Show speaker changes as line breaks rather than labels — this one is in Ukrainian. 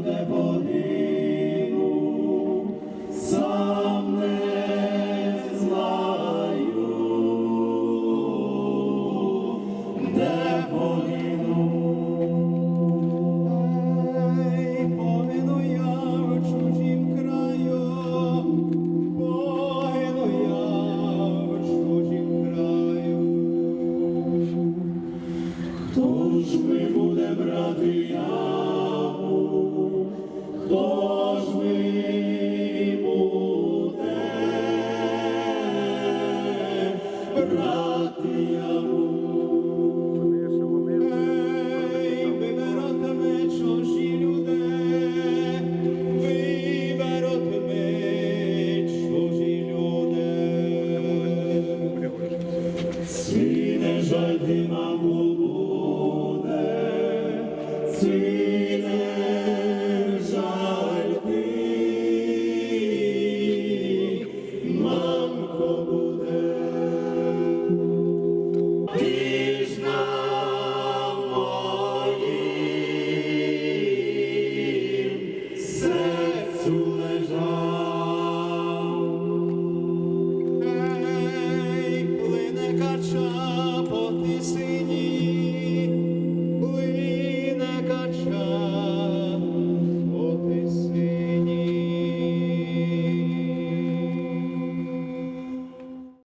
де богину, сам не де Ей, погину я в чужім погину я в чужім краю, хто ж ми буде брати я? Хто ж ми буде, братія чужі люди, вибиротиме чужі люди. Сине жаль ти маму буде, Отця, по сині.